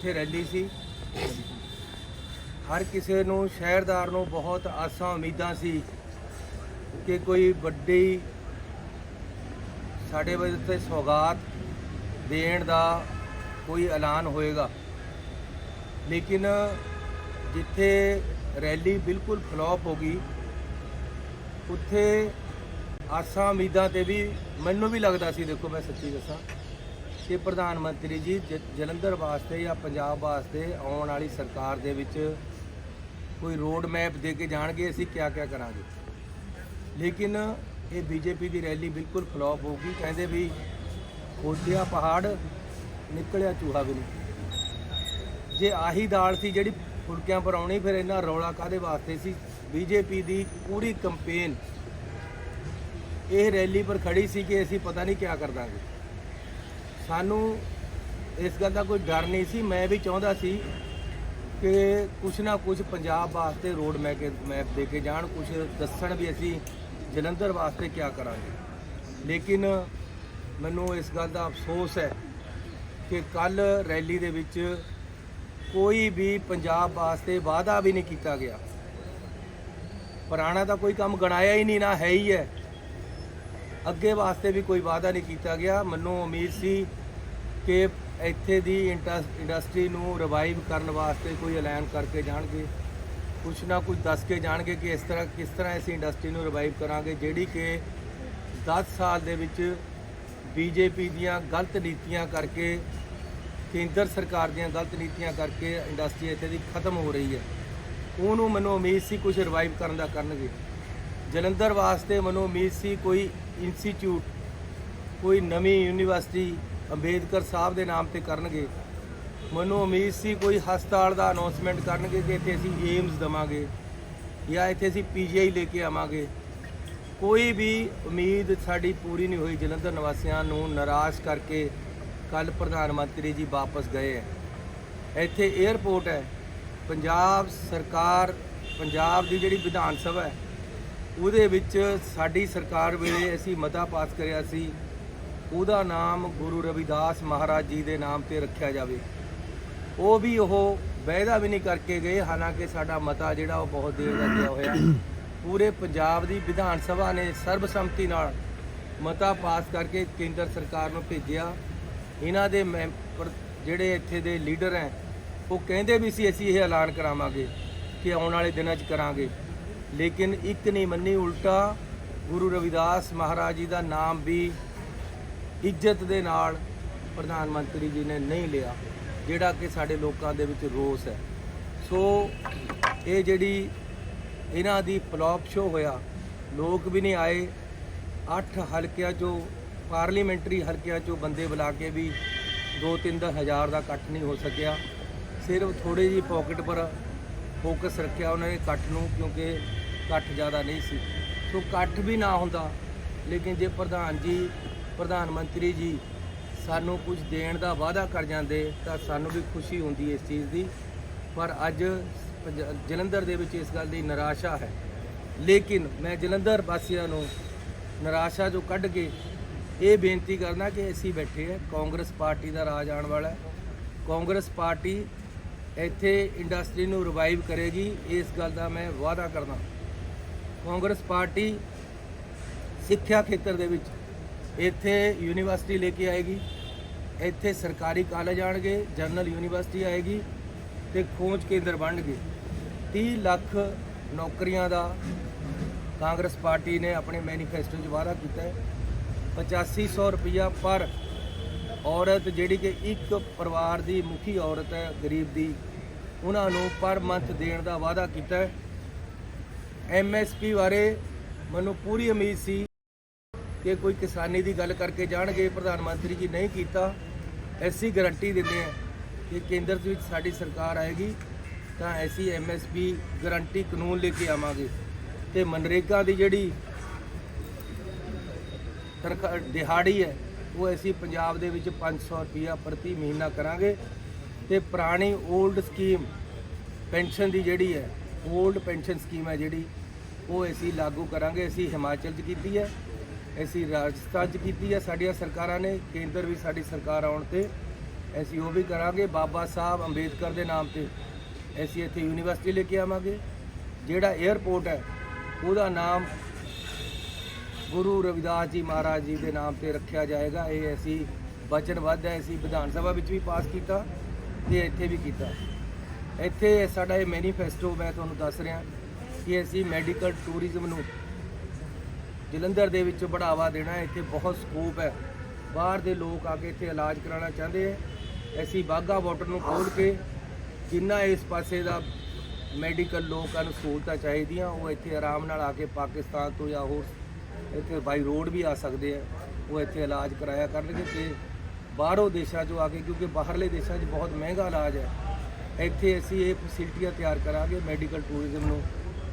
ਇੱਥੇ ਰੈਲੀ ਸੀ। ਹਰ ਕਿਸੇ ਨੂੰ, ਸ਼ਹਿਰਦਾਰ ਨੂੰ ਬਹੁਤ ਆਸਾਂ ਉਮੀਦਾਂ ਸੀ ਕਿ ਕੋਈ ਵੱਡੀ ਸਾਡੇ ਵਾਸਤੇ ਸੌਗਾਤ ਦੇਣ ਦਾ ਕੋਈ ਐਲਾਨ ਹੋਏਗਾ। ਲੇਕਿਨ ਜਿੱਥੇ ਰੈਲੀ ਬਿਲਕੁਲ ਫਲॉप ਹੋ ਗਈ, ਉੱਥੇ ਆਸਾਂ ਉਮੀਦਾਂ ਤੇ ਵੀ ਮੈਨੂੰ ਵੀ ਲੱਗਦਾ ਸੀ, ਦੇਖੋ ਮੈਂ ਸੱਚੀ ਦੱਸਾਂ ਕਿ ਪ੍ਰਧਾਨ ਮੰਤਰੀ ਜੀ ਜ- ਜਲੰਧਰ ਵਾਸਤੇ ਜਾਂ ਪੰਜਾਬ ਵਾਸਤੇ ਆਉਣ ਵਾਲੀ ਸਰਕਾਰ ਦੇ ਵਿੱਚ ਕੋਈ ਰੋਡ ਮੈਪ ਦੇ ਕੇ ਜਾਣਗੇ, ਅਸੀਂ ਕਿਆ ਕਿਆ ਕਰਾਂਗੇ? ਲੇਕਿਨ ਇਹ ਬੀਜੇਪੀ ਦੀ ਰੈਲੀ ਬਿਲਕੁਲ ਫਲॉप ਹੋ ਗਈ। ਕਹਿੰਦੇ ਵੀ ਖੋਦਿਆ ਪਹਾੜ, ਨਿਕਲਿਆ ਚੂਹਾ ਵੀ ਨਹੀਂ। ਜੇ ਆਹੀ ਦਾਲ ਸੀ ਜਿਹੜੀ ਫੁਲਕਿਆਂ ਪਰ ਆਉਣੀ, ਫਿਰ ਇਹਨਾਂ ਰੌਲਾ ਕਾਦੇ ਵਾਸਤੇ ਸੀ? ਬੀਜੇਪੀ ਦੀ ਪੂਰੀ ਕੰਪੇਨ ਇਹ ਰੈਲੀ ਪਰ ਖੜੀ ਸੀ ਕਿ ਅਸੀਂ ਪਤਾ ਨਹੀਂ ਕਿਆ ਕਰ ਦਾਂਗੇ। ਸਾਨੂੰ ਇਸ ਗੱਲ ਦਾ ਕੋਈ ਡਰ ਨਹੀਂ ਸੀ। ਮੈਂ ਵੀ ਚਾਹੁੰਦਾ ਸੀ ਕਿ ਕੁਛ ਨਾ ਕੁਛ ਪੰਜਾਬ ਵਾਸਤੇ ਰੋਡ ਮੈਪ ਮੈਪ ਦੇ ਕੇ ਜਾਣ, ਕੁਛ ਦੱਸਣ ਵੀ ਅਸੀਂ ਜਲੰਧਰ ਵਾਸਤੇ ਕਿਆ ਕਰਾਂਗੇ। ਲੇਕਿਨ ਮੈਨੂੰ ਇਸ ਗੱਲ ਦਾ ਅਫਸੋਸ ਹੈ ਕਿ ਕੱਲ ਰੈਲੀ ਦੇ ਵਿੱਚ ਕੋਈ ਵੀ ਪੰਜਾਬ ਵਾਸਤੇ ਵਾਅਦਾ ਵੀ ਨਹੀਂ ਕੀਤਾ ਗਿਆ। ਪੁਰਾਣਾ ਤਾਂ ਕੋਈ ਕੰਮ ਗਣਾਇਆ ਹੀ ਨਹੀਂ, ਨਾ ਹੈ ਹੀ ਹੈ। ਅੱਗੇ ਵਾਸਤੇ ਵੀ ਕੋਈ ਵਾਅਦਾ ਨਹੀਂ ਕੀਤਾ ਗਿਆ। ਮੈਨੂੰ ਉਮੀਦ ਸੀ ਕਿ ਇੱਥੇ ਦੀ ਇੰਟਸ- ਇੰਡਸਟਰੀ ਨੂੰ ਰਿਵਾਈਵ ਕਰਨ ਵਾਸਤੇ ਕੋਈ ਐਲਾਨ ਕਰਕੇ ਜਾਣਗੇ? ਕੁਛ ਨਾ ਕੁਛ ਦੱਸ ਕੇ ਜਾਣਗੇ ਕਿ ਇਸ ਤਰ੍ਹਾਂ, ਕਿਸ ਤਰ੍ਹਾਂ ਇਸ ਇੰਡਸਟਰੀ ਨੂੰ ਰਿਵਾਈਵ ਕਰਾਂਗੇ, ਜਿਹੜੀ ਕਿ 10 ਸਾਲ ਦੇ ਵਿੱਚ ਬੀਜੇਪੀ ਦੀਆਂ ਗਲਤ ਨੀਤੀਆਂ ਕਰਕੇ, ਕੇਂਦਰ ਸਰਕਾਰ ਦੀਆਂ ਗਲਤ ਨੀਤੀਆਂ ਕਰਕੇ ਇੰਡਸਟਰੀ ਇੱਥੇ ਦੀ ਖਤਮ ਹੋ ਰਹੀ ਹੈ। ਉਹਨੂੰ ਮੈਨੂੰ ਉਮੀਦ ਸੀ ਕੁਝ ਰਿਵਾਈਵ ਕਰਨ ਦਾ ਕਰਨਗੇ। ਜਲੰਧਰ ਵਾਸਤੇ ਮੈਨੂੰ ਉਮੀਦ ਸੀ ਕੋਈ ਇੰਸਟੀਚਿਊਟ ਕੋਈ ਨਵੀਂ ਯੂਨੀਵਰਸਿਟੀ ਅੰਬੇਦਕਰ ਸਾਹਿਬ ਦੇ ਨਾਮ ਤੇ ਕਰਨਗੇ। ਮੈਨੂੰ ਉਮੀਦ ਸੀ ਕੋਈ ਹਸਪਤਾਲ ਦਾ ਅਨਾਉਂਸਮੈਂਟ ਕਰਨਗੇ ਕਿ ਇੱਥੇ ਅਸੀਂ ਏਮਸ ਦਵਾਂਗੇ ਜਾਂ ਇੱਥੇ ਅਸੀਂ ਪੀਜੀਆਈ ਲੈ ਕੇ ਆਵਾਂਗੇ। ਕੋਈ ਵੀ ਉਮੀਦ ਸਾਡੀ ਪੂਰੀ ਨਹੀਂ ਹੋਈ। ਜਲੰਧਰ ਨਿਵਾਸੀਆਂ ਨੂੰ ਨਿਰਾਸ਼ ਕਰਕੇ ਕੱਲ ਪ੍ਰਧਾਨ ਮੰਤਰੀ ਜੀ ਵਾਪਸ ਗਏ ਹੈ। ਇੱਥੇ 에ਅਰਪੋਰਟ ਹੈ। ਪੰਜਾਬ ਸਰਕਾਰ, ਪੰਜਾਬ ਦੀ ਜਿਹੜੀ ਵਿਧਾਨ ਸਭਾ ਹੈ, ਉਹਦੇ ਵਿੱਚ ਸਾਡੀ ਸਰਕਾਰ ਵੇਲੇ ਅਸੀਂ ਮਤਾ ਪਾਸ ਕਰਿਆ ਸੀ। ਉਹਦਾ ਨਾਮ ਗੁਰੂ ਰਵਿਦਾਸ ਮਹਾਰਾਜ ਜੀ ਦੇ ਨਾਮ ਤੇ ਰੱਖਿਆ ਜਾਵੇ। ਉਹ ਵੀ ਉਹ ਵਾਅਦਾ ਵੀ ਨਹੀਂ ਕਰਕੇ ਗਏ, ਹਾਲਾਂਕਿ ਸਾਡਾ ਮਤਾ ਜਿਹੜਾ ਉਹ ਬਹੁਤ ਦੇਰ ਦਾ ਗਿਆ ਹੋਇਆ। ਪੂਰੇ ਪੰਜਾਬ ਦੀ ਵਿਧਾਨ ਸਭਾ ਨੇ ਸਰਬਸੰਮਤੀ ਨਾਲ ਮਤਾ ਪਾਸ ਕਰਕੇ ਕੇਂਦਰ ਸਰਕਾਰ ਨੂੰ ਭੇਜਿਆ। ਇਹਨਾਂ ਦੇ ਮੈਂਬਰ ਜਿਹੜੇ ਇੱਥੇ ਦੇ ਲੀਡਰ ਹੈ, ਉਹ ਕਹਿੰਦੇ ਵੀ ਸੀ, ਅਸੀਂ ਇਹ ਐਲਾਨ ਕਰਾਵਾਂਗੇ ਕਿ ਆਉਣ ਵਾਲੇ ਦਿਨਾਂ 'ਚ ਕਰਾਂਗੇ। ਲੇਕਿਨ ਇੱਕ ਨਹੀਂ ਮੰਨੀ, ਉਲਟਾ ਗੁਰੂ ਰਵਿਦਾਸ ਮਹਾਰਾਜ ਜੀ ਦਾ ਨਾਮ ਵੀ ਇੱਜ਼ਤ ਦੇ ਨਾਲ ਪ੍ਰਧਾਨ ਮੰਤਰੀ ਜੀ ਨੇ ਨਹੀਂ ਲਿਆ, ਜਿਹੜਾ ਕਿ ਸਾਡੇ ਲੋਕਾਂ ਦੇ ਵਿੱਚ ਰੋਸ ਹੈ। ਸੋ ਇਹ ਜਿਹੜੀ ਇਹਨਾਂ ਦੀ ਫਲॉप ਸ਼ੋ ਹੋਇਆ, ਲੋਕ ਵੀ ਨਹੀਂ ਆਏ। ਅੱਠ ਹਲਕਿਆਂ ਚੋਂ ਪਾਰਲੀਮੈਂਟਰੀ ਹਲਕਿਆਂ ਚੋਂ ਬੰਦੇ ਬੁਲਾ ਕੇ ਵੀ 2-3 ਹਜ਼ਾਰ ਦਾ ਇਕੱਠ ਨਹੀਂ ਹੋ ਸਕਿਆ। ਸਿਰਫ ਥੋੜੇ ਜੀ ਪਾਕਟ ਪਰ ਫੋਕਸ ਰੱਖਿਆ ਉਹਨਾਂ ਨੇ ਇਕੱਠ ਨੂੰ, ਕਿਉਂਕਿ ਇਕੱਠ ਜ਼ਿਆਦਾ ਨਹੀਂ ਸੀ। ਸੋ ਇਕੱਠ ਵੀ ਨਾ ਹੁੰਦਾ, ਲੇਕਿਨ ਜੇ ਪ੍ਰਧਾਨ ਜੀ ਪ੍ਰਧਾਨ ਮੰਤਰੀ ਜੀ, ਸਾਨੂੰ ਕੁਝ ਦੇਣ ਦਾ ਵਾਅਦਾ ਕਰ ਜਾਂਦੇ ਤਾਂ ਸਾਨੂੰ ਵੀ ਖੁਸ਼ੀ ਹੁੰਦੀ ਇਸ ਚੀਜ਼ ਦੀ। ਪਰ ਅੱਜ ਪੰਜ- ਜਲੰਧਰ ਦੇ ਵਿੱਚ ਇਸ ਗੱਲ ਦੀ ਨਿਰਾਸ਼ਾ ਹੈ। ਲੇਕਿਨ ਮੈਂ ਜਲੰਧਰ ਵਾਸੀਆਂ ਨੂੰ ਨਿਰਾਸ਼ਾ ਜੋ ਕੱਢ ਕੇ ਇਹ ਬੇਨਤੀ ਕਰਨਾ ਕਿ ਅਸੀਂ ਬੈਠੇ ਹਾਂ, ਕਾਂਗਰਸ ਪਾਰਟੀ ਦਾ ਰਾਜ ਆਉਣ ਵਾਲਾ ਕਾਂਗਰਸ ਪਾਰਟੀ ਇੱਥੇ ਇੰਡਸਟਰੀ ਨੂੰ ਰਿਵਾਈਵ ਕਰੇਗੀ ਇਸ ਗੱਲ ਦਾ ਮੈਂ ਵਾਅਦਾ ਕਰਦਾ। ਕਾਂਗਰਸ ਪਾਰਟੀ ਸਿੱਖਿਆ ਖੇਤਰ ਦੇ ਵਿੱਚ ਇੱਥੇ ਯੂਨੀਵਰਸਿਟੀ ਲੈ ਕੇ ਆਏਗੀ। ਇੱਥੇ ਸਰਕਾਰੀ ਕਾਲਜ ਆਣਗੇ, ਜਨਰਲ ਯੂਨੀਵਰਸਿਟੀ ਆਏਗੀ ਤੇ ਖੋਜ ਕੇਂਦਰ ਬਣਨਗੇ। 30 ਲੱਖ ਨੌਕਰੀਆਂ ਦਾ ਕਾਂਗਰਸ ਪਾਰਟੀ ਨੇ ਆਪਣੇ ਮੈਨੀਫੈਸਟੋ 'ਚ ਵਾਅਦਾ ਕੀਤਾ ਹੈ। 8500 ਰੁਪਇਆ ਪਰ ਔਰਤ, ਜਿਹੜੀ ਕਿ ਇੱਕ ਪਰਿਵਾਰ ਦੀ ਮੁਖੀ ਔਰਤ ਹੈ, ਗਰੀਬ ਦੀ, ਉਹਨਾਂ ਨੂੰ ਪਰ ਮੰਥ ਦੇਣ ਦਾ ਵਾਅਦਾ ਕੀਤਾ ਹੈ। ਐਮਐਸਪੀ ਬਾਰੇ ਮੈਨੂੰ ਪੂਰੀ ਉਮੀਦ ਸੀ ਕਿ ਕੋਈ ਕਿਸਾਨੀ ਦੀ ਗੱਲ ਕਰਕੇ ਜਾਣਗੇ, ਪ੍ਰਧਾਨ ਮੰਤਰੀ ਜੀ ਨਹੀਂ ਕੀਤਾ, ਐਸੀ ਗਾਰੰਟੀ ਦਿੰਦੇ ਆ ਕਿ ਕੇਂਦਰ ਦੇ ਵਿੱਚ ਸਾਡੀ ਸਰਕਾਰ ਆਏਗੀ, ਤਾਂ ਐਸੀ ਐਮਐਸਪੀ ਗਾਰੰਟੀ ਕਾਨੂੰਨ ਲੈ ਕੇ ਆਵਾਂਗੇ। ਤੇ ਮਨਰੇਗਾ ਦੀ ਜਿਹੜੀ ਦਿਹਾੜੀ ਹੈ, ਉਹ ਅਸੀਂ ਪੰਜਾਬ ਦੇ ਵਿੱਚ 500 ਰੁਪਿਆ ਪ੍ਰਤੀ ਮਹੀਨਾ ਕਰਾਂਗੇ। ਤੇ ਪੁਰਾਣੀ 올ਡ ਸਕੀਮ ਪੈਨਸ਼ਨ ਦੀ ਜਿਹੜੀ ਹੈ 올ਡ ਪੈਨਸ਼ਨ ਸਕੀਮ ਹੈ ਜਿਹੜੀ, ਉਹ ਅਸੀਂ ਲਾਗੂ ਕਰਾਂਗੇ। ਅਸੀਂ ਹਿਮਾਚਲ 'ਚ ਕੀਤੀ ਹੈ। ਅਸੀਂ ਰਾਜਸਥਾਨ 'ਚ ਕੀਤੀ ਹੈ ਸਾਡੀਆਂ ਸਰਕਾਰਾਂ ਨੇ, ਕੇਂਦਰ ਵੀ ਸਾਡੀ ਸਰਕਾਰ ਆਉਣ ਤੇ ਅਸੀਂ ਉਹ ਵੀ ਕਰਾਂਗੇ, ਬਾਬਾ ਸਾਹਿਬ ਅੰਬੇਦਕਰ ਦੇ ਨਾਮ ਤੇ। ਅਸੀਂ ਇੱਥੇ ਯੂਨੀਵਰਸਿਟੀ ਲੈ ਕੇ ਆਵਾਂਗੇ, ਜਿਹੜਾ 에ਅਰਪੋਰਟ ਹੈ, ਉਹਦਾ ਨਾਮ ਗੁਰੂ ਰਵਿਦਾਸ ਜੀ ਮਹਾਰਾਜ ਜੀ ਦੇ ਨਾਮ ਤੇ ਰੱਖਿਆ ਜਾਏਗਾ। ਇਹ ਅਸੀਂ ਵਚਨਬੱਧ ਹੈ, ਅਸੀਂ ਵਿਧਾਨ ਸਭਾ ਵਿੱਚ ਵੀ ਪਾਸ ਕੀਤਾ ਤੇ ਇੱਥੇ ਵੀ ਕੀਤਾ। ਇੱਥੇ ਸਾਡਾ ਇਹ ਮੈਨੀਫੈਸਟੋ ਮੈਂ ਤੁਹਾਨੂੰ ਦੱਸ ਰਿਹਾ ਕਿ ਅਸੀਂ ਮੈਡੀਕਲ ਟੂਰਿਜ਼ਮ ਨੂੰ ਜਲੰਧਰ ਦੇ ਵਿੱਚ ਬੜਾਵਾ ਦੇਣਾ ਹੈ ਇੱਥੇ ਬਹੁਤ ਸਕੋਪ ਹੈ। ਬਾਹਰ ਦੇ ਲੋਕ ਆ ਕੇ ਇੱਥੇ ਇਲਾਜ ਕਰਾਉਣਾ ਚਾਹੁੰਦੇ ਹੈ ਅਸੀਂ ਬਾਗਾ ਵਾਟਰ ਨੂੰ ਖੋਲ ਕੇ ਜਿੰਨਾ ਇਸ ਪਾਸੇ ਦਾ ਮੈਡੀਕਲ ਲੋਕਾਂ ਨੂੰ ਸਹੂਲਤਾਂ ਚਾਹੀਦੀਆਂ, ਉਹ ਇੱਥੇ ਆਰਾਮ ਨਾਲ ਆ ਕੇ ਪਾਕਿਸਤਾਨ ਤੋਂ ਜਾਂ ਹੋਰ ਇੱਥੇ ਬਾਈ ਰੋਡ ਵੀ ਆ ਸਕਦੇ ਆ। ਉਹ ਇੱਥੇ ਇਲਾਜ ਕਰਾਇਆ ਕਰਨਗੇ ਤੇ ਬਾਹਰੋਂ ਦੇਸ਼ਾਂ 'ਚੋਂ ਆ ਕੇ, ਕਿਉਂਕਿ ਬਾਹਰਲੇ ਦੇਸ਼ਾਂ 'ਚ ਬਹੁਤ ਮਹਿੰਗਾ ਇਲਾਜ ਹੈ। ਇੱਥੇ ਅਸੀਂ ਇਹ ਫੈਸਿਲਿਟੀਆਂ ਤਿਆਰ ਕਰਾਂਗੇ ਮੈਡੀਕਲ ਟੂਰਿਜ਼ਮ ਨੂੰ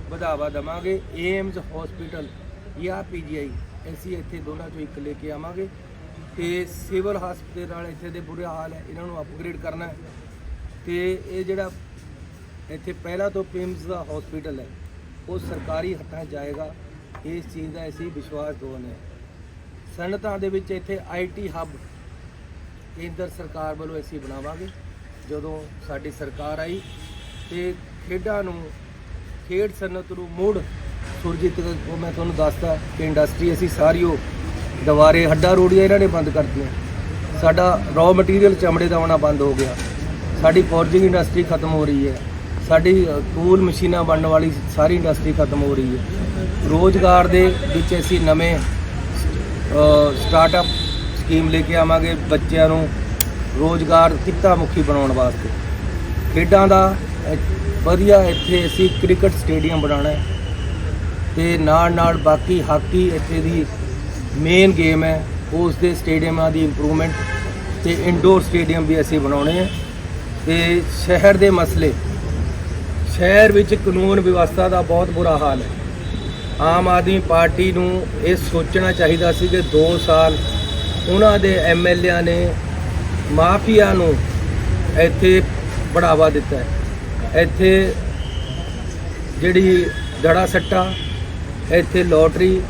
ਵਧਾਵਾ ਦੇਵਾਂਗੇ। ਏਮਜ਼ ਹਸਪੀਟਲ ਜਾਂ ਪੀਜੀਆਈ, ਅਸੀਂ ਇੱਥੇ ਦੋਨਾਂ ਚੋਂ ਇੱਕ ਲੈ ਕੇ ਆਵਾਂਗੇ। ਤੇ ਸਿਵਲ ਹਸਪਤਾਲ ਨਾਲ ਇੱਥੇ ਦੇ ਬੁਰੇ ਹਾਲ ਹੈ, ਇਹਨਾਂ ਨੂੰ ਅਪਗ੍ਰੇਡ ਕਰਨਾ ਹੈ। ਤੇ ਇਹ ਜਿਹੜਾ ਇੱਥੇ ਪਹਿਲਾਂ ਤੋਂ ਪਿੰਮਸ ਦਾ ਹਸਪੀਟਲ ਹੈ, ਉਹ ਸਰਕਾਰੀ ਹੱਥਾਂ 'ਚ ਜਾਏਗਾ। ਇਸ ਚੀਜ਼ ਦਾ ਅਸੀਂ ਵਿਸ਼ਵਾਸ ਦਵਾਉਂਦੇ ਹਾਂ। ਸਨਅਤਾਂ ਦੇ ਵਿੱਚ ਇੱਥੇ ਆਈਟੀ ਹੱਬ ਕੇਂਦਰ ਸਰਕਾਰ ਵੱਲੋਂ ਅਸੀਂ ਬਣਾਵਾਂਗੇ। ਜਦੋਂ ਸਾਡੀ ਸਰਕਾਰ ਆਈ, ਤੇ ਖੇਡਾਂ ਨੂੰ, ਖੇਡ ਸਨਅਤ ਨੂੰ ਮੁੜ ਸੁਰਜੀਤ, ਉਹ ਮੈਂ ਤੁਹਾਨੂੰ ਦੱਸਦਾ, ਕਿ ਇੰਡਸਟਰੀ ਅਸੀਂ ਸਾਰੀ ਉਹ ਦੁਬਾਰੇ ਹੱਡਾ ਰੋੜੀਆਂ ਇਹਨਾਂ ਨੇ ਬੰਦ ਕਰਤੀਆਂ। ਸਾਡਾ ਰॉ ਮਟੀਰੀਅਲ ਚਮੜੇ ਦਾ ਆਉਣਾ ਬੰਦ ਹੋ ਗਿਆ। ਸਾਡੀ ਫੋਰਜਿੰਗ ਇੰਡਸਟਰੀ ਖਤਮ ਹੋ ਰਹੀ ਹੈ। ਸਾਡੀ ਟੂਲ ਮਸ਼ੀਨਾਂ ਬਣਨ ਵਾਲੀ ਸਾਰੀ ਇੰਡਸਟਰੀ ਖਤਮ ਹੋ ਰਹੀ ਹੈ। ਰੋਜ਼ਗਾਰ ਦੇ ਵਿੱਚ ਅਸੀਂ ਨਵੇਂ ਸਟਾਰਟਅਪ ਸਕੀਮ ਲੈ ਕੇ ਆਵਾਂਗੇ ਬੱਚਿਆਂ ਨੂੰ। ਰੋਜ਼ਗਾਰ ਕਿੱਤਾ ਮੁਖੀ ਬਣਾਉਣ ਵਾਸਤੇ। ਖੇਡਾਂ ਦਾ ਵਧੀਆ ਇੱਥੇ ਅਸੀਂ ਕ੍ਰਿਕਟ ਸਟੇਡੀਅਮ ਬਣਾਉਣਾ ਹੈ। ਤੇ ਨਾਲ ਨਾਲ ਬਾਕੀ ਹਾਕੀ ਇੱਥੇ ਦੀ ਮੇਨ ਗੇਮ ਹੈ, ਉਸ ਦੇ ਸਟੇਡੀਅਮਾਂ ਦੀ ਇੰਪਰੂਵਮੈਂਟ ਤੇ ਇਨਡੋਰ ਸਟੇਡੀਅਮ ਵੀ ਅਸੀਂ ਬਣਾਉਣੇ ਹੈ ਤੇ ਸ਼ਹਿਰ ਦੇ ਮਸਲੇ, ਸ਼ਹਿਰ ਵਿੱਚ ਕਾਨੂੰਨ ਵਿਵਸਥਾ ਦਾ ਬਹੁਤ ਬੁਰਾ ਹਾਲ ਹੈ। ਆਮ ਆਦਮੀ ਪਾਰਟੀ ਨੂੰ ਇਹ ਸੋਚਣਾ ਚਾਹੀਦਾ ਸੀ ਕਿ 2 ਸਾਲ ਉਹਨਾਂ ਦੇ ਐਮਐਲਏਆਂ ਨੇ ਮਾਫੀਆ ਨੂੰ ਇੱਥੇ ਬੜਾਵਾ ਦਿੱਤਾ ਹੈ। ਇੱਥੇ ਜਿਹੜੀ ਦੜਾ ਸੱਟਾ ਇੱਥੇ ਲੋਟਰੀ,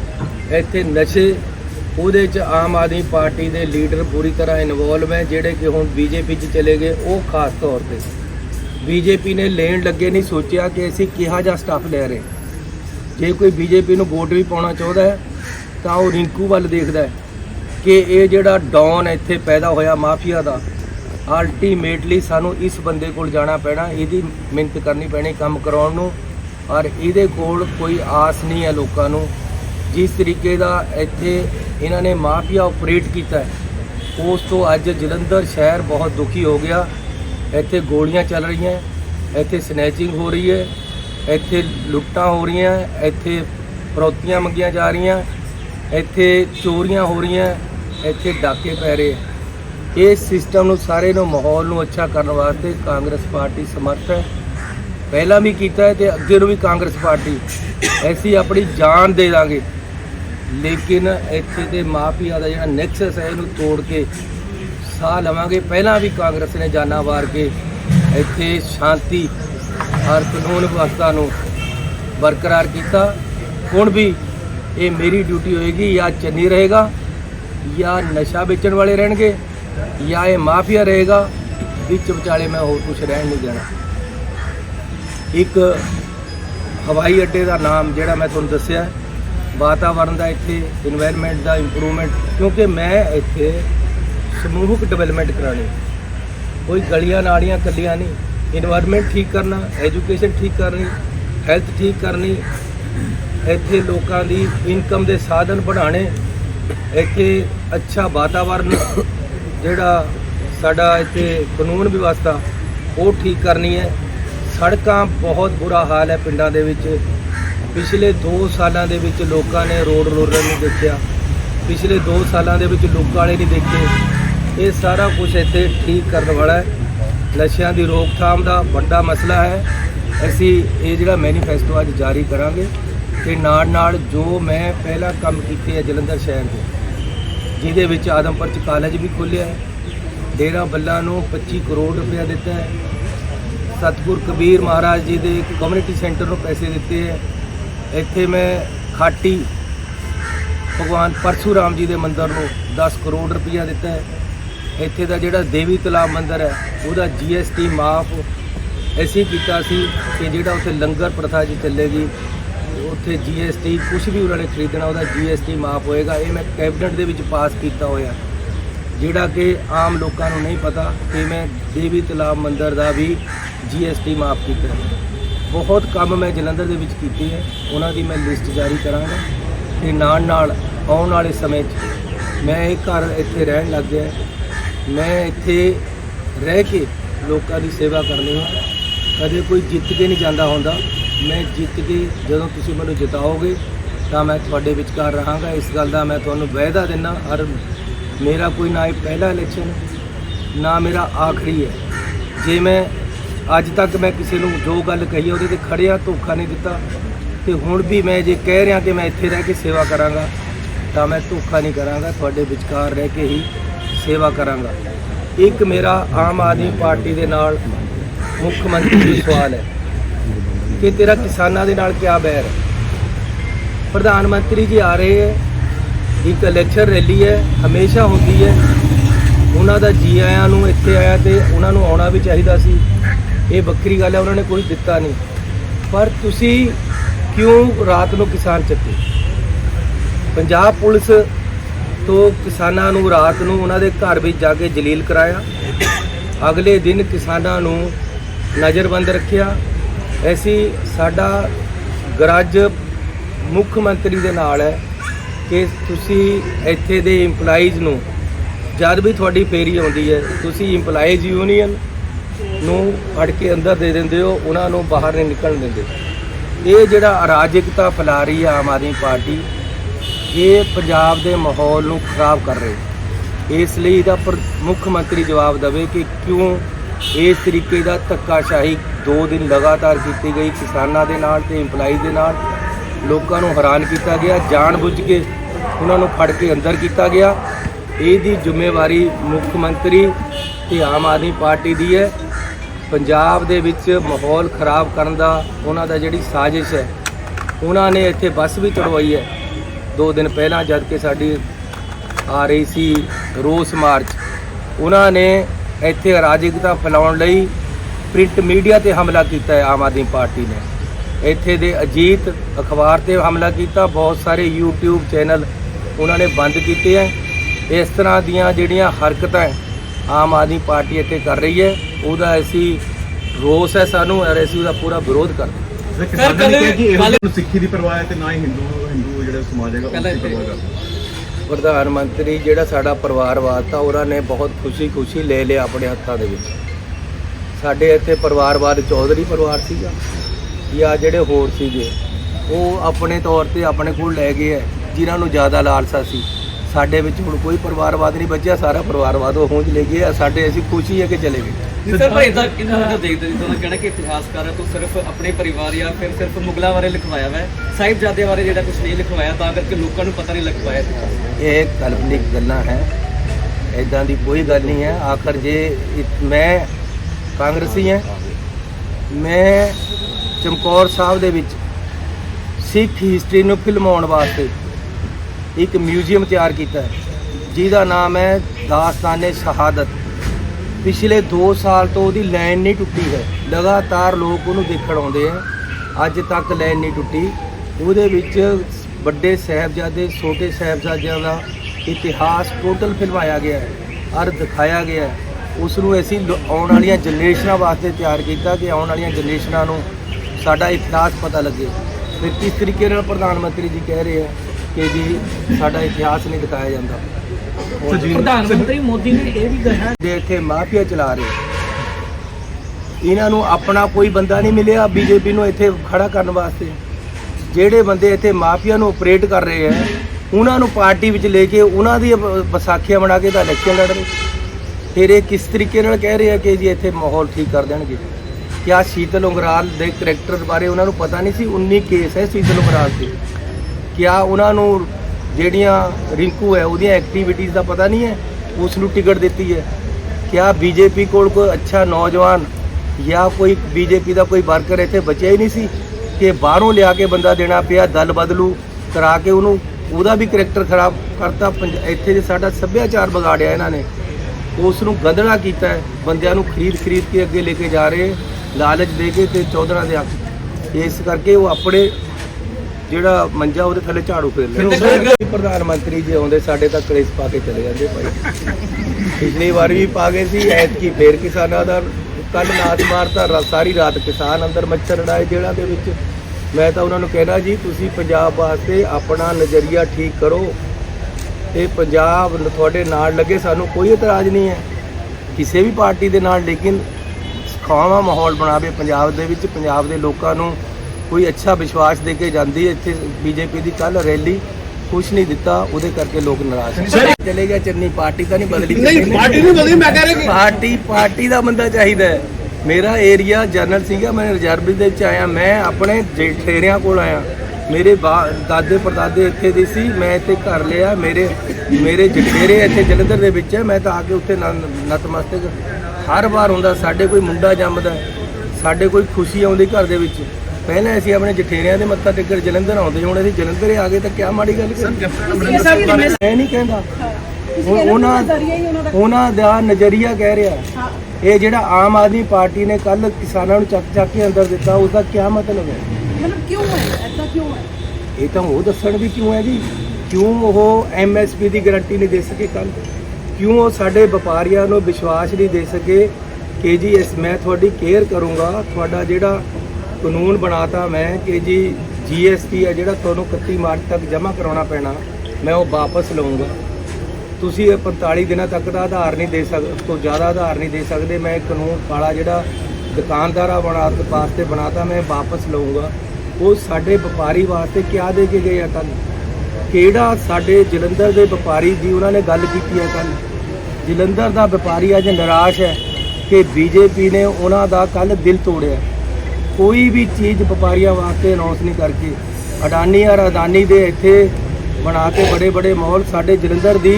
ਇੱਥੇ ਨਸ਼ੇ, ਉਹਦੇ ਚ ਆਮ ਆਦਮੀ ਪਾਰਟੀ ਦੇ ਲੀਡਰ ਪੂਰੀ ਤਰ੍ਹਾਂ ਇਨਵੋਲਵ ਹੈ, ਜਿਹੜੇ ਕਿ ਹੁਣ ਬੀਜੇਪੀ 'ਚ ਚਲੇ ਗਏ, ਉਹ ਖਾਸ ਤੌਰ ਤੇ। ਬੀਜੇਪੀ ਨੇ ਲੈਣ ਲੱਗੇ ਨਹੀਂ ਸੋਚਿਆ ਕਿ ਅਸੀਂ ਕਿਹਾ ਜਿਹਾ ਸਟਾਫ ਲੈ ਰਹੇ। ਜੇ ਕੋਈ ਬੀਜੇਪੀ ਨੂੰ ਵੋਟ ਵੀ ਪਾਉਣਾ ਚਾਹੁੰਦਾ ਹੈ, ਤਾਂ ਉਹ ਰਿੰਕੂ ਵੱਲ ਦੇਖਦਾ ਹੈ ਕਿ ਇਹ ਜਿਹੜਾ ਡੌਨ ਇੱਥੇ ਪੈਦਾ ਹੋਇਆ ਮਾਫੀਆ ਦਾ ਅਲਟੀਮੇਟਲੀ ਸਾਨੂੰ ਇਸ ਬੰਦੇ ਕੋਲ ਜਾਣਾ ਪੈਣਾ, ਇਹਦੀ ਮਿਹਨਤ ਕਰਨੀ ਪੈਣੀ, ਕੰਮ ਕਰਾਉਣ ਨੂੰ। ਔਰ ਇਹਦੇ ਕੋਲ ਕੋਈ ਆਸ ਨਹੀਂ ਹੈ ਲੋਕਾਂ ਨੂੰ। ਜਿਸ ਤਰੀਕੇ ਦਾ ਇੱਥੇ ਇਹਨਾਂ ਨੇ ਮਾਫੀਆ ਆਪਰੇਟ ਕੀਤਾ ਹੈ, ਉਸ ਤੋਂ ਅੱਜ ਜਲੰਧਰ ਸ਼ਹਿਰ ਬਹੁਤ ਦੁਖੀ ਹੋ ਗਿਆ। ਇੱਥੇ ਗੋਲੀਆਂ ਚੱਲ ਰਹੀਆਂ ਇੱਥੇ ਸਨੈਚਿੰਗ ਹੋ ਰਹੀ ਹੈ, ਇੱਥੇ ਲੁੱਟਾਂ ਹੋ ਰਹੀਆਂ ਇੱਥੇ ਫਰੋਤੀਆਂ ਮੰਗੀਆਂ ਜਾ ਰਹੀਆਂ ਇੱਥੇ ਚੋਰੀਆਂ ਹੋ ਰਹੀਆਂ ਇੱਥੇ ਡਾਕੇ ਪੈ ਰਹੇ ਇਸ ਸਿਸਟਮ ਨੂੰ, ਸਾਰੇ ਨੂੰ, ਮਾਹੌਲ ਨੂੰ ਅੱਛਾ ਕਰਨ ਵਾਸਤੇ ਕਾਂਗਰਸ ਪਾਰਟੀ ਸਮਰਥ ਹੈ। ਪਹਿਲਾਂ ਵੀ ਕੀਤਾ ਹੈ ਤੇ ਅੱਗੇ ਨੂੰ ਵੀ ਕਾਂਗਰਸ ਪਾਰਟੀ ਐਸੀ ਆਪਣੀ ਜਾਨ ਦੇ ਦਾਂਗੇ। ਲੇਕਿਨ ਇੱਥੇ ਦੇ ਮਾਫੀਆ ਦਾ ਜਿਹੜਾ ਨੈਕਸਸ ਹੈ, ਇਹਨੂੰ ਤੋੜ ਕੇ ਸਾਹ ਲਵਾਂਗੇ। ਪਹਿਲਾਂ ਵੀ ਕਾਂਗਰਸ ਨੇ ਜਾਨਾਂ ਵਾਰ ਕੇ ਇੱਥੇ ਸ਼ਾਂਤੀ ਔਰ ਕਾਨੂੰਨ ਵਿਵਸਥਾ ਨੂੰ ਬਰਕਰਾਰ ਕੀਤਾ। ਹੁਣ ਵੀ ਇਹ ਮੇਰੀ ਡਿਊਟੀ ਹੋਏਗੀ, ਜਾਂ ਚੰਨੀ ਰਹੇਗਾ, ਜਾਂ ਨਸ਼ਾ ਵੇਚਣ ਵਾਲੇ ਰਹਿਣਗੇ, ਜਾਂ ਇਹ ਮਾਫੀਆ ਰਹੇਗਾ। ਵਿੱਚ ਵਿਚਾਲੇ ਮੈਂ ਹੋਰ ਕੁਝ ਰਹਿਣ ਨਹੀਂ ਦੇਣਾ। ਇੱਕ ਹਵਾਈ ਅੱਡੇ ਦਾ ਨਾਮ ਜਿਹੜਾ ਮੈਂ ਤੁਹਾਨੂੰ ਦੱਸਿਆ, ਵਾਤਾਵਰਨ ਦਾ ਇੱਥੇ এনवायरमेंट ਦਾ ਇੰਪਰੂਵਮੈਂਟ ਕਿਉਂਕਿ ਮੈਂ ਇੱਥੇ ਸਮੂਹਿਕ ਡਿਵੈਲਪਮੈਂਟ ਕਰਾਣੀ ਕੋਈ ਗਲੀਆਂ ਨਾੜੀਆਂ ਕੱਲੀਆਂ ਨਹੀਂ এনवायरमेंट ਠੀਕ ਕਰਨਾ ਐਜੂਕੇਸ਼ਨ ਠੀਕ ਕਰਨੀ ਹੈਲਥ ਠੀਕ ਕਰਨੀ, ਇੱਥੇ ਲੋਕਾਂ ਦੀ ਇਨਕਮ ਦੇ ਸਾਧਨ ਬਣਾਣੇ ਇੱਥੇ ਅੱਛਾ ਵਾਤਾਵਰਨ ਜਿਹੜਾ ਸਾਡਾ ਇੱਥੇ ਕਾਨੂੰਨ ਵਿਵਸਥਾ, ਉਹ ਠੀਕ ਕਰਨੀ ਹੈ। ਸੜਕਾਂ ਬਹੁਤ ਬੁਰਾ ਹਾਲ ਹੈ ਪਿੰਡਾਂ ਦੇ ਵਿੱਚ। ਪਿਛਲੇ 2 ਸਾਲਾਂ ਦੇ ਵਿੱਚ ਲੋਕਾਂ ਨੇ ਰੋਡ ਰੋਲਰ ਨਹੀਂ ਦੇਖਿਆ। ਪਿਛਲੇ 2 ਸਾਲਾਂ ਦੇ ਵਿੱਚ ਲੋਕਾਂ ਵਾਲੇ ਨਹੀਂ ਦੇਖੇ। ਇਹ ਸਾਰਾ ਕੁਝ ਇੱਥੇ ਠੀਕ ਕਰਨ ਵਾਲਾ ਹੈ। ਨਸ਼ਿਆਂ ਦੀ ਰੋਕਥਾਮ ਦਾ ਵੱਡਾ ਮਸਲਾ ਹੈ। ਅਸੀਂ ਇਹ ਜਿਹੜਾ ਮੈਨੀਫੈਸਟੋ ਅੱਜ ਜਾਰੀ ਕਰਾਂਗੇ ਤੇ ਨਾਲ ਨਾਲ ਜੋ ਮੈਂ ਪਹਿਲਾਂ ਕੰਮ ਕੀਤੇ ਹੈ ਜਲੰਧਰ ਸ਼ਹਿਰ ਦੇ, ਜਿਹਦੇ ਵਿੱਚ ਆਦਮਪੁਰ ਚ ਕਾਲਜ ਵੀ ਖੋਲ੍ਹਿਆ ਹੈ। ਡੇਰਾ ਬੱਲਾ ਨੂੰ 25 ਕਰੋੜ ਰੁਪਇਆ ਦਿੱਤਾ ਹੈ। ਸਤਿਗੁਰ ਕਬੀਰ ਮਹਾਰਾਜ ਜੀ ਦੇ ਕਮਿਊਨਿਟੀ ਸੈਂਟਰ ਨੂੰ ਪੈਸੇ ਦਿੱਤੇ ਹੈ। ਇੱਥੇ ਮੈਂ ਖਾਟੀ ਭਗਵਾਨ ਪਰਸ਼ੂਰਾਮ ਜੀ ਦੇ ਮੰਦਿਰ ਨੂੰ 10 ਕਰੋੜ ਰੁਪਇਆ ਦਿੱਤਾ ਹੈ। ਇੱਥੇ ਦਾ ਜਿਹੜਾ ਦੇਵੀ ਤਲਾਬ ਮੰਦਿਰ ਹੈ, ਉਹਦਾ ਜੀਐਸਟੀ ਮਾਫ ਅਸੀਂ ਕੀਤਾ ਸੀ ਕਿ ਜਿਹੜਾ ਉੱਥੇ ਲੰਗਰ ਪ੍ਰਥਾ ਜੀ ਚੱਲੇਗੀ, ਉੱਥੇ ਜੀਐਸਟੀ ਕੁਝ ਵੀ ਉਹਨਾਂ ਨੇ ਖਰੀਦਣਾ, ਉਹਦਾ ਜੀਐਸਟੀ ਮਾਫ ਹੋਏਗਾ। ਇਹ ਮੈਂ ਕੈਬਨਿਟ ਦੇ ਵਿੱਚ ਪਾਸ ਕੀਤਾ ਹੋਇਆ। ਜਿਹੜਾ ਕਿ ਆਮ ਲੋਕਾਂ ਨੂੰ ਨਹੀਂ ਪਤਾ ਕਿ ਮੈਂ ਦੇਵੀ ਤਲਾਬ ਮੰਦਿਰ ਦਾ ਵੀ ਜੀਐਸਟੀ ਮਾਫ ਕੀਤਾ। ਬਹੁਤ ਕੰਮ ਮੈਂ ਜਲੰਧਰ ਦੇ ਵਿੱਚ ਕੀਤੇ ਹੈ। ਉਹਨਾਂ ਦੀ ਮੈਂ ਲਿਸਟ ਜਾਰੀ ਕਰਾਂਗਾ। ਤੇ ਨਾਲ ਨਾਲ ਆਉਣ ਵਾਲੇ ਸਮੇਂ 'ਚ ਮੈਂ ਇਹ ਘਰ ਇੱਥੇ ਰਹਿਣ ਲੱਗ ਗਿਆ। ਮੈਂ ਇੱਥੇ ਰਹਿ ਕੇ ਲੋਕਾਂ ਦੀ ਸੇਵਾ ਕਰਨੀ ਹੈ। ਕਦੇ ਕੋਈ ਜਿੱਤ ਕੇ ਨਹੀਂ ਜਾਂਦਾ ਹੁੰਦਾ। ਮੈਂ ਜਿੱਤ ਕੇ ਜਦੋਂ ਤੁਸੀਂ ਮੈਨੂੰ ਜਿਤਾਓਗੇ ਤਾਂ ਮੈਂ ਤੁਹਾਡੇ ਵਿਚਕਾਰ ਰਹਾਂਗਾ। ਇਸ ਗੱਲ ਦਾ ਮੈਂ ਤੁਹਾਨੂੰ ਵਾਅਦਾ ਦਿੰਦਾ ਔਰ ਮੇਰਾ ਕੋਈ ਨਾ ਇਹ ਪਹਿਲਾ ਇਲੈਕਸ਼ਨ ਨਾ ਮੇਰਾ ਆਖਰੀ ਹੈ। ਜੇ ਮੈਂ ਅੱਜ ਤੱਕ ਮੈਂ ਕਿਸੇ ਨੂੰ ਜੋ ਗੱਲ ਕਹੀ ਉਹਦੇ ਤੇ ਖੜਿਆ, ਧੋਖਾ ਨਹੀਂ ਦਿੱਤਾ। ਤੇ ਹੁਣ ਵੀ ਮੈਂ ਜੇ ਕਹਿ ਰਿਹਾ ਕਿ ਮੈਂ ਇੱਥੇ ਰਹਿ ਕੇ ਸੇਵਾ ਕਰਾਂਗਾ, ਤਾਂ ਮੈਂ ਧੋਖਾ ਨਹੀਂ ਕਰਾਂਗਾ, ਤੁਹਾਡੇ ਵਿਚਕਾਰ ਰਹਿ ਕੇ ਹੀ ਸੇਵਾ ਕਰਾਂਗਾ। ਇੱਕ ਮੇਰਾ ਆਮ ਆਦਮੀ ਪਾਰਟੀ ਦੇ ਨਾਲ ਮੁੱਖ ਮੰਤਰੀ ਨੂੰ ਸਵਾਲ ਹੈ ਕਿ ਤੇਰਾ ਕਿਸਾਨਾਂ ਦੇ ਨਾਲ ਕੀ ਬੈਰ ਹੈ? ਪ੍ਰਧਾਨ ਮੰਤਰੀ ਜੀ ਆ ਰਹੇ ਹੈ, ਇੱਕ ਇਲੈਕਸ਼ਨ ਰੈਲੀ ਹੈ, ਹਮੇਸ਼ਾ ਹੁੰਦੀ ਹੈ। ਉਹਨਾਂ ਦਾ ਜੀ ਆਇਆਂ ਨੂੰ ਇੱਥੇ ਆਇਆ ਤੇ ਉਹਨਾਂ ਨੂੰ ਆਉਣਾ ਵੀ ਚਾਹੀਦਾ ਸੀ। ਇਹ ਵੱਖਰੀ ਗੱਲ ਹੈ, ਉਹਨਾਂ ਨੇ ਕੋਈ ਦਿੱਤਾ ਨਹੀਂ। ਪਰ ਤੁਸੀਂ ਕਿਉਂ ਰਾਤ ਨੂੰ ਕਿਸਾਨ ਚੱਕੇ? ਪੰਜਾਬ ਪੁਲਿਸ ਤੋਂ ਕਿਸਾਨਾਂ ਨੂੰ ਰਾਤ ਨੂੰ ਉਹਨਾਂ ਦੇ ਘਰ ਵਿੱਚ ਜਾ ਕੇ ਜਲੀਲ ਕਰਾਇਆ। ਅਗਲੇ ਦਿਨ ਕਿਸਾਨਾਂ ਨੂੰ ਨਜ਼ਰਬੰਦ ਰੱਖਿਆ। ਐਸੀ ਸਾਡਾ ਗਰਜ ਮੁੱਖ ਮੰਤਰੀ ਦੇ ਨਾਲ ਹੈ ਕਿ ਤੁਸੀਂ ਇੱਥੇ ਦੇ EMPLOYEES ਨੂੰ, ਜਦ ਵੀ ਤੁਹਾਡੀ ਫੇਰੀ ਆਉਂਦੀ ਹੈ, ਤੁਸੀਂ EMPLOYEES ਯੂਨੀਅਨ ਨੂੰ ਫੜ ਕੇ ਅੰਦਰ ਦੇ ਦਿੰਦੇ ਹੋ, ਉਹਨਾਂ ਨੂੰ ਬਾਹਰ ਨਹੀਂ ਨਿਕਲਣ ਦਿੰਦੇ। ਇਹ ਜਿਹੜਾ ਅਰਾਜਕਤਾ ਫੈਲਾ ਰਹੀ ਹੈ ਆਮ ਆਦਮੀ ਪਾਰਟੀ, ਇਹ ਪੰਜਾਬ ਦੇ ਮਾਹੌਲ ਨੂੰ ਖਰਾਬ ਕਰ ਰਹੀ ਇਸ ਲਈ ਇਹਦਾ ਪਰ, ਮੁੱਖ ਮੰਤਰੀ ਜਵਾਬ ਦੇਵੇ ਕਿ ਕਿਉਂ ਇਸ ਤਰੀਕੇ ਦਾ ਧੱਕਾਸ਼ਾਹੀ 2 ਦਿਨ ਲਗਾਤਾਰ ਕੀਤੀ ਗਈ ਕਿਸਾਨਾਂ ਦੇ ਨਾਲ ਤੇ EMPLOYEES ਦੇ ਨਾਲ, ਲੋਕਾਂ ਨੂੰ ਹੈਰਾਨ ਕੀਤਾ ਗਿਆ, ਜਾਣਬੁੱਝ ਕੇ ਉਹਨਾਂ ਨੂੰ ਫੜ ਕੇ ਅੰਦਰ ਕੀਤਾ ਗਿਆ। ਇਹਦੀ ਜ਼ਿੰਮੇਵਾਰੀ ਮੁੱਖ ਮੰਤਰੀ ਤੇ ਆਮ ਆਦਮੀ ਪਾਰਟੀ ਦੀ ਹੈ। ਪੰਜਾਬ ਦੇ ਵਿੱਚ ਮਾਹੌਲ ਖਰਾਬ ਕਰਨ ਦਾ ਉਹਨਾਂ ਦਾ ਜਿਹੜੀ ਸਾਜ਼ਿਸ਼ ਹੈ, ਉਹਨਾਂ ਨੇ ਇੱਥੇ ਬੱਸ ਵੀ ਚੜਵਾਈ ਹੈ। ਦੋ ਦਿਨ ਪਹਿਲਾਂ ਜਦ ਕਿ ਸਾਡੀ ਆ ਰਹੀ ਸੀ ਰੋਸ ਮਾਰਚ, ਉਹਨਾਂ ਨੇ ਇੱਥੇ ਅਰਾਜਕਤਾ ਫੈਲਾਉਣ ਲਈ ਪ੍ਰਿੰਟ ਮੀਡੀਆ ਤੇ ਹਮਲਾ ਕੀਤਾ ਹੈ, ਆਮ ਆਦਮੀ ਪਾਰਟੀ ਨੇ। ਇੱਥੇ ਦੇ ਅਜੀਤ ਅਖਬਾਰ ਤੇ ਹਮਲਾ ਕੀਤਾ, ਬਹੁਤ ਸਾਰੇ YouTube ਚੈਨਲ ਉਹਨਾਂ ਨੇ ਬੰਦ ਕੀਤੇ ਹੈ। ਇਸ ਤਰ੍ਹਾਂ ਦੀਆਂ ਜਿਹੜੀਆਂ ਹਰਕਤਾਂ ਆਮ ਆਦਮੀ ਪਾਰਟੀ ਇੱਥੇ ਕਰ ਰਹੀ ਹੈ। ਉਹਦਾ ਅਸੀਂ ਰੋਸ ਹੈ ਸਾਨੂੰ ਔਰ ਅਸੀਂ ਉਹਦਾ ਪੂਰਾ ਵਿਰੋਧ ਕਰਦੇ ਹਾਂ। ਸਰ ਕਿਸਾਨਾਂ ਨੇ ਕਿਹਾ ਕਿ ਇਹੋ ਜਿਹੀ ਸਿੱਖੀ ਦੀ ਪਰਵਾਹ ਹੈ ਤੇ ਨਾ ਹੀ ਹਿੰਦੂ ਹਿੰਦੂ ਜਿਹੜਾ ਸਮਾਜ ਹੈਗਾ ਉਸ ਦੀ ਪਰਵਾਹ ਕਰਦਾ ਪ੍ਰਧਾਨ ਮੰਤਰੀ ਜਿਹੜਾ ਸਾਡਾ ਪਰਿਵਾਰਵਾਦ ਤਾਂ ਉਹਨਾਂ ਨੇ ਬਹੁਤ ਖੁਸ਼ੀ-ਖੁਸ਼ੀ ਲੈ ਲਿਆ ਆਪਣੇ ਹੱਥਾਂ ਦੇ ਵਿੱਚ। ਸਾਡੇ ਇੱਥੇ ਪਰਿਵਾਰਵਾਦ ਚੌਧਰੀ ਪਰਿਵਾਰ ਸੀਗਾ ਜਾਂ ਜਿਹੜੇ ਹੋਰ ਸੀਗੇ ਉਹ ਆਪਣੇ ਤੌਰ ਤੇ ਆਪਣੇ ਕੋਲ ਲੈ ਗਏ ਹੈ ਜਿਨ੍ਹਾਂ ਨੂੰ ਜ਼ਿਆਦਾ ਲਾਲਸਾ ਸੀ। ਸਾਡੇ ਵਿੱਚ ਹੁਣ ਕੋਈ ਪਰਿਵਾਰਵਾਦ ਨਹੀਂ ਬਚਿਆ ਸਾਰਾ ਪਰਿਵਾਰਵਾਦ ਉਹ ਹੁੰਝ ਲੈ ਗਏ ਸਾਡੇ ਅਸੀਂ ਖੁਸ਼ੀ ਹੈ ਕਿ ਚਲੇ ਗਏ। ਸਰ ਪਰ ਇਦਾਂ ਇਹਨਾਂ ਦਾ ਦੇਖਦੇ ਜਿੱਦਾਂ ਦਾ ਕਹਿਣਾ ਕਿ ਇਤਿਹਾਸਕਾਰ ਤੋਂ ਸਿਰਫ ਆਪਣੇ ਪਰਿਵਾਰ ਜਾਂ ਫਿਰ ਸਿਰਫ ਮੁਗਲਾਂ ਬਾਰੇ ਲਿਖਵਾਇਆ ਹੈ ਸਾਹਿਬਜ਼ਾਦੇ ਬਾਰੇ ਜਿਹੜਾ ਕੁਝ ਨਹੀਂ ਲਿਖਵਾਇਆ ਤਾਂ ਕਰਕੇ ਲੋਕਾਂ ਨੂੰ ਪਤਾ ਨਹੀਂ ਲੱਗ ਪਾਇਆ ਇਤਿਹਾਸ। ਇਹ ਕਾਲਪਨਿਕ ਗੱਲਾਂ ਹੈ ਇਦਾਂ ਦੀ ਕੋਈ ਗੱਲ ਨਹੀਂ ਹੈ। ਆਖਰ ਜੇ ਮੈਂ ਕਾਂਗਰਸੀ ਹਾਂ ਮੈਂ ਚਮਕੌਰ ਸਾਹਿਬ ਦੇ ਵਿੱਚ ਸਿੱਖ ਹਿਸਟਰੀ ਨੂੰ ਫਿਲਮਾਉਣ ਵਾਸਤੇ ਇੱਕ ਮਿਊਜ਼ੀਅਮ ਤਿਆਰ ਕੀਤਾ ਹੈ, ਜਿਹਦਾ ਨਾਮ ਹੈ ਦਾਸਤਾਨੇ ਸ਼ਹਾਦਤ। ਪਿਛਲੇ 2 ਸਾਲ ਤੋਂ ਉਹਦੀ ਲਾਈਨ ਨਹੀਂ ਟੁੱਟੀ ਹੈ। ਲਗਾਤਾਰ ਲੋਕ ਉਹਨੂੰ ਦੇਖਣ ਆਉਂਦੇ ਆ ਅੱਜ ਤੱਕ ਲਾਈਨ ਨਹੀਂ ਟੁੱਟੀ। ਉਹਦੇ ਵਿੱਚ ਵੱਡੇ ਸਾਹਿਬਜ਼ਾਦੇ, ਛੋਟੇ ਸਾਹਿਬਜ਼ਾਦਿਆਂ ਦਾ ਇਤਿਹਾਸ ਟੋਟਲ ਫਿਲਮਾਇਆ ਗਿਆ ਹੈ ਔਰ ਦਿਖਾਇਆ ਗਿਆ ਹੈ। ਉਸ ਨੂੰ ਅਸੀਂ ਲੋ- ਆਉਣ ਵਾਲੀਆਂ ਜਨਰੇਸ਼ਨਾਂ ਵਾਸਤੇ ਤਿਆਰ ਕੀਤਾ ਕਿ ਆਉਣ ਵਾਲੀਆਂ ਜਨਰੇਸ਼ਨਾਂ ਨੂੰ ਸਾਡਾ ਇਤਿਹਾਸ ਪਤਾ ਲੱਗੇ। ਫਿਰ ਕਿਸ ਤਰੀਕੇ ਨਾਲ ਪ੍ਰਧਾਨ ਮੰਤਰੀ ਜੀ ਕਹਿ ਰਹੇ ਆ ਕਿ ਜੀ ਸਾਡਾ ਇਤਿਹਾਸ ਨਹੀਂ ਦਿਖਾਇਆ ਜਾਂਦਾ। ਪ੍ਰਧਾਨ ਮੰਤਰੀ ਮੋਦੀ ਨੇ ਇਹ ਵੀ ਕਿਹਾ ਦੇ ਇੱਥੇ ਮਾਫੀਆ ਚਲਾ ਰਹੇ ਇਹਨਾਂ ਨੂੰ ਆਪਣਾ ਕੋਈ ਬੰਦਾ ਨਹੀਂ ਮਿਲਿਆ ਬੀਜੇਪੀ ਨੂੰ ਇੱਥੇ ਖੜਾ ਕਰਨ ਵਾਸਤੇ। ਜਿਹੜੇ ਬੰਦੇ ਇੱਥੇ ਮਾਫੀਆ ਨੂੰ ਆਪਰੇਟ ਕਰ ਰਹੇ ਹੈ ਉਹਨਾਂ ਨੂੰ ਪਾਰਟੀ ਵਿੱਚ ਲੈ ਕੇ ਉਹਨਾਂ ਦੀ ਵਿਸਾਖੀਆਂ ਬਣਾ ਕੇ ਤਾਂ ਇਲੈਕਸ਼ਨ ਲੜ ਰਹੇ। ਫਿਰ ਇਹ ਕਿਸ ਤਰੀਕੇ ਨਾਲ ਕਹਿ ਰਹੇ ਆ ਕਿ ਜੀ ਇੱਥੇ ਮਾਹੌਲ ਠੀਕ ਕਰ ਦੇਣਗੇ? ਕਿਆ ਸ਼ੀਤਲ ਉਂਗਰਾਲ ਦੇ ਕਰੈਕਟਰ ਬਾਰੇ ਉਹਨਾਂ ਨੂੰ ਪਤਾ ਨਹੀਂ ਸੀ? 19 ਕੇਸ ਹੈ ਸ਼ੀਤਲ ਉਂਗਰਾਲ ਦੇ। ਕਿਆ ਉਹਨਾਂ ਨੂੰ ਜਿਹੜੀਆਂ ਰਿੰਕੂ ਹੈ, ਉਹਦੀਆਂ ਐਕਟੀਵਿਟੀਜ਼ ਦਾ ਪਤਾ ਨਹੀਂ ਹੈ, ਉਸ ਨੂੰ ਟਿਕਟ ਦਿੱਤੀ ਹੈ। ਕਿਆ ਬੀਜੇਪੀ ਕੋਲ ਕੋਈ ਅੱਛਾ ਨੌਜਵਾਨ ਜਾਂ ਕੋਈ ਬੀਜੇਪੀ ਦਾ ਕੋਈ ਵਰਕਰ ਇੱਥੇ ਬਚਿਆ ਹੀ ਨਹੀਂ ਸੀ ਕਿ ਬਾਹਰੋਂ ਲਿਆ ਕੇ ਬੰਦਾ ਦੇਣਾ ਪਿਆ, ਦਲ ਬਦਲੂ, ਕਰਾ ਕੇ ਉਹਨੂੰ, ਉਹਦਾ ਵੀ ਕਰੈਕਟਰ ਖਰਾਬ ਕਰਤਾ। ਪੰਜ- ਇੱਥੇ ਦੇ ਸਾਡਾ ਸੱਭਿਆਚਾਰ ਵਿਗਾੜਿਆ ਇਹਨਾਂ ਨੇ, ਉਸ ਨੂੰ ਗੰਧਲਾ ਕੀਤਾ ਹੈ, ਬੰਦਿਆਂ ਨੂੰ ਖਰੀਦ ਖਰੀਦ ਕੇ ਅੱਗੇ ਲੈ ਕੇ ਜਾ ਰਹੇ ਲਾਲਚ ਦੇ ਕੇ ਤੇ ਚੌਧਰਾਂ ਦੇ ਹੱਕ ਇਸ ਕਰਕੇ ਉਹ ਆਪਣੇ ਜਿਹੜਾ ਮੰਜਾ ਉਹਦੇ ਥੱਲੇ ਝਾੜੂ ਫੇਰ ਲੈ ਪ੍ਰਧਾਨ ਮੰਤਰੀ ਜੀ ਆਉਂਦੇ ਸਾਡੇ ਤੱਕ ਕਲੇਸ਼ ਪਾ ਕੇ ਚਲੇ ਜਾਂਦੇ ਭਾਈ। ਪਿਛਲੀ ਵਾਰ ਵੀ ਪਾ ਗਏ ਸੀ ਐਤਕੀ ਫੇਰ ਕਿਸਾਨਾਂ ਦਾ ਕੱਲ ਨਾਚ ਮਾਰਤਾ ਸਾਰੀ ਰਾਤ ਕਿਸਾਨ ਅੰਦਰ ਮੱਛਰ ਲੜਾਏ ਜੇਲ੍ਹਾਂ ਦੇ ਵਿੱਚ। ਮੈਂ ਤਾਂ ਉਹਨਾਂ ਨੂੰ ਕਹਿਣਾ ਜੀ ਤੁਸੀਂ ਪੰਜਾਬ ਵਾਸਤੇ ਆਪਣਾ ਨਜ਼ਰੀਆ ਠੀਕ ਕਰੋ ਤੇ ਪੰਜਾਬ ਤੁਹਾਡੇ ਨਾਲ ਲੱਗੇ ਸਾਨੂੰ ਕੋਈ ਇਤਰਾਜ਼ ਨਹੀਂ ਹੈ। ਕਿਸੇ ਵੀ ਪਾਰਟੀ ਦੇ ਨਾਲ ਲੇਕਿਨ ਸੁਖਾਵਾਂ ਮਾਹੌਲ ਬਣਾਵੇ ਪੰਜਾਬ ਦੇ ਵਿੱਚ ਪੰਜਾਬ ਦੇ ਲੋਕਾਂ ਨੂੰ ਕੋਈ ਅੱਛਾ ਵਿਸ਼ਵਾਸ ਦੇ ਕੇ ਜਾਂਦੀ ਇੱਥੇ ਬੀਜੇਪੀ ਦੀ। ਕੱਲ ਰੈਲੀ ਕੁਛ ਨਹੀਂ ਦਿੱਤਾ ਉਹਦੇ ਕਰਕੇ ਲੋਕ ਨਾਰਾਜ਼ ਨੇ। ਚਲੇ ਗਿਆ ਚੰਨੀ ਪਾਰਟੀ ਤਾਂ ਨਹੀਂ ਬਦਲੀ ਨਹੀਂ ਪਾਰਟੀ ਨਹੀਂ ਬਦਲੀ ਮੈਂ ਕਹਿ ਰਿਹਾ ਪਾਰਟੀ ਪਾਰਟੀ ਦਾ ਬੰਦਾ ਚਾਹੀਦਾ ਹੈ। ਮੇਰਾ ਏਰੀਆ ਜਨਰਲ ਸੀਗਾ ਮੈਂ ਰਿਜ਼ਰਵ ਦੇ ਵਿੱਚ ਆਇਆ ਮੈਂ ਆਪਣੇ ਜੇਠੇਰਿਆਂ ਕੋਲ ਆਇਆ। ਮੇਰੇ ਦਾਦੇ ਪੜਦਾਦੇ ਇੱਥੇ ਦੇ ਸੀ ਮੈਂ ਇੱਥੇ ਘਰ ਲਿਆ ਮੇਰੇ ਮੇਰੇ ਜਠੇਰੇ ਇੱਥੇ ਜਲੰਧਰ ਦੇ ਵਿੱਚ ਹੈ ਮੈਂ ਤਾਂ ਆ ਕੇ ਉੱਥੇ ਨਤਮਸਤਕ ਹਰ ਵਾਰ ਹੁੰਦਾ ਸਾਡੇ ਕੋਈ ਮੁੰਡਾ ਜੰਮਦਾ ਸਾਡੇ ਕੋਈ ਖੁਸ਼ੀ ਆਉਂਦੀ ਘਰ ਦੇ ਵਿੱਚ। ਪਹਿਲਾਂ ਅਸੀਂ ਆਪਣੇ ਜਠੇਰਿਆਂ ਦੇ ਮੱਥਾ ਟੇਕਣ ਜਲੰਧਰ ਆਉਂਦੇ ਹੁਣ ਅਸੀਂ ਜਲੰਧਰ ਆ ਗਏ ਤਾਂ ਕਿਆ ਮਾੜੀ ਗੱਲ ਕਰੀ ਮੈਂ ਨਹੀਂ ਕਹਿੰਦਾ। ਉਹ- ਉਹਨਾਂ ਉਹਨਾਂ ਦਾ ਨਜ਼ਰੀਆ ਕਹਿ ਰਿਹਾ। ਇਹ ਜਿਹੜਾ ਆਮ ਆਦਮੀ ਪਾਰਟੀ ਨੇ ਕੱਲ ਕਿਸਾਨਾਂ ਨੂੰ ਚੱਕ ਚੱਕ ਕੇ ਅੰਦਰ ਦਿੱਤਾ ਉਸ ਦਾ ਕੀ ਮਤਲਬ ਹੈ? ਮਤਲਬ ਕਿਉਂ ਹੈ? ਐਦਾਂ ਕਿਉਂ ਹੈ? ਇਹ ਤਾਂ ਉਹ ਦੱਸਣ ਵੀ ਕਿਉਂ ਹੈ ਜੀ? ਕਿਉਂ ਉਹ ਐਮਐਸਪੀ ਦੀ ਗਾਰੰਟੀ ਨਹੀਂ ਦੇ ਸਕੇ ਕੱਲ ਕਿਉਂ ਉਹ ਸਾਡੇ ਵਪਾਰੀਆਂ ਨੂੰ ਵਿਸ਼ਵਾਸ ਨਹੀਂ ਦੇ ਸਕੇ ਕਿ ਜੀ ਇਸ ਮੈਂ ਤੁਹਾਡੀ ਕੇਅਰ ਕਰੂੰਗਾ ਤੁਹਾਡਾ ਜਿਹੜਾ ਕਾਨੂੰਨ ਬਣਾਤਾ ਮੈਂ ਕਿ ਜੀ ਜੀਐਸਟੀ ਆ ਜਿਹੜਾ ਤੁਹਾਨੂੰ 31 ਮਾਰਚ ਤੱਕ ਜਮ੍ਹਾਂ ਕਰਾਉਣਾ ਪੈਣਾ, ਮੈਂ ਉਹ ਵਾਪਸ ਲਵਾਂਗਾ ਤੁਸੀਂ ਇਹ 45 ਦਿਨਾਂ ਤੱਕ ਦਾ ਆਧਾਰ ਨਹੀਂ ਦੇ ਸਕਦੇ ਉਸ ਤੋਂ ਜ਼ਿਆਦਾ ਆਧਾਰ ਨਹੀਂ ਦੇ ਸਕਦੇ। ਮੈਂ ਇਹ ਕਾਨੂੰਨ ਕਾਲਾ ਜਿਹੜਾ ਦੁਕਾਨਦਾਰਾਂ ਬਣਾ ਵਾਸਤੇ ਬਣਾਤਾ, ਮੈਂ ਵਾਪਸ ਲਵਾਂਗਾ ਉਹ ਸਾਡੇ ਵਪਾਰੀ ਵਾਸਤੇ ਕਿਆ ਦੇ ਕੇ ਗਏ ਆ ਕੱਲ ਕਿਹੜਾ ਸਾਡੇ ਜਲੰਧਰ ਦੇ ਵਪਾਰੀ ਦੀ ਉਹਨਾਂ ਨੇ ਗੱਲ ਕੀਤੀ ਹੈ ਕੱਲ ਜਲੰਧਰ ਦਾ ਵਪਾਰੀ ਅੱਜ ਨਿਰਾਸ਼ ਹੈ ਕਿ ਬੀਜੇਪੀ ਨੇ ਉਹਨਾਂ ਦਾ ਕੱਲ ਦਿਲ ਤੋੜਿਆ। ਕੋਈ ਵੀ ਚੀਜ਼ ਵਪਾਰੀਆਂ ਵਾਸਤੇ ਅਨਾਉਂਸ ਨਹੀਂ ਕਰਕੇ, ਅਡਾਨੀ ਔਰ ਅਦਾਨੀ ਦੇ ਇੱਥੇ ਬਣਾ ਕੇ ਬੜੇ ਬੜੇ ਮਾਲ ਸਾਡੇ ਜਲੰਧਰ ਦੀ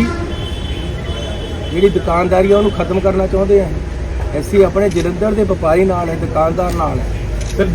ਜਿਹੜੀ ਦੁਕਾਨਦਾਰੀ ਆ, ਉਹਨੂੰ ਖਤਮ ਕਰਨਾ ਚਾਹੁੰਦੇ ਆ। ਅਸੀਂ ਆਪਣੇ ਜਲੰਧਰ ਦੇ ਵਪਾਰੀ ਨਾਲ ਹੈ, ਦੁਕਾਨਦਾਰ ਨਾਲ ਹੈ। ਫਿਰ